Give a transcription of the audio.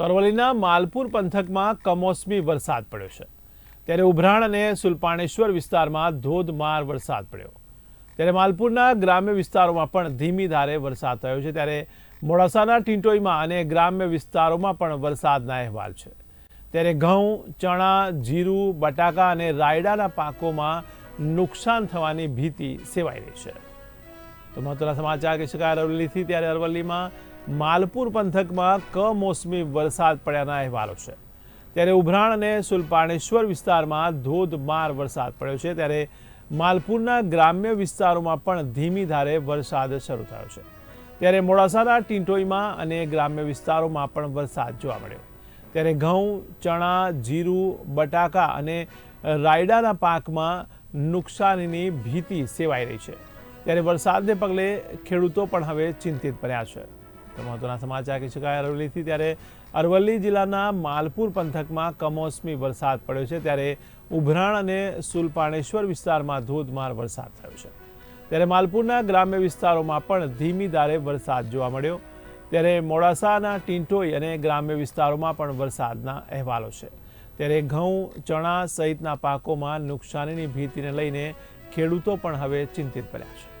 તો અરવલ્લીના માલપુર પંથકમાં કમોસમી વરસાદ પડ્યો છે. ત્યારે ઉભરાણ અને સુલપાણેશ્વર વિસ્તારમાં ધોધમાર વરસાદ પડ્યો. ત્યારે માલપુરના ગ્રામ્ય વિસ્તારોમાં પણ ધીમી ધારે વરસાદ થયો છે. ત્યારે મોડાસાના ટીંટોઈમાં અને ગ્રામ્ય વિસ્તારોમાં પણ વરસાદના અહેવાલ છે. ત્યારે ઘઉં, ચણા, જીરું, બટાકા અને રાયડાના પાકોમાં નુકસાન થવાની ભીતિ સેવાઈ રહી છે. તો મહત્વના સમાચાર કહી શકાય અરવલ્લીથી, ત્યારે અરવલ્લીમાં માલપુર પંથકમાં કમોસમી વરસાદ પડ્યાના અહેવાલો છે. ત્યારે ઉભરાણ અને સુલપાણેશ્વર વિસ્તારમાં ધોધમાર વરસાદ પડ્યો છે. ત્યારે માલપુરના ગ્રામ્ય વિસ્તારોમાં પણ ધીમી ધારે વરસાદ શરૂ થયો છે. ત્યારે મોડાસાના ટીંટોઈમાં અને ગ્રામ્ય વિસ્તારોમાં પણ વરસાદ જોવા મળ્યો. ત્યારે ઘઉં, ચણા, જીરું, બટાકા અને રાયડાના પાકમાં નુકસાનીની ભીતિ સેવાઈ રહી છે. ત્યારે વરસાદને પગલે ખેડૂતો પણ હવે ચિંતિત બન્યા છે. મહત્વના સમાચાર કહી શકાય અરવલ્લીથી ત્યારે અરવલ્લી જિલ્લાના માલપુર પંથકમાં કમોસમી વરસાદ પડ્યો છે. ત્યારે ઉભરાણ અને સુલપાણેશ્વર વિસ્તારમાં ધોધમાર વરસાદ થયો છે. ત્યારે માલપુરના ગ્રામ્ય વિસ્તારોમાં પણ ધીમી ધારે વરસાદ જોવા મળ્યો. ત્યારે મોડાસાના ટીંટોઈ અને ગ્રામ્ય વિસ્તારોમાં પણ વરસાદના અહેવાલો છે. ત્યારે ઘઉં, ચણા સહિતના પાકોમાં નુકસાનીની ભીતિને લઈને ખેડૂતો પણ હવે ચિંતિત બન્યા છે.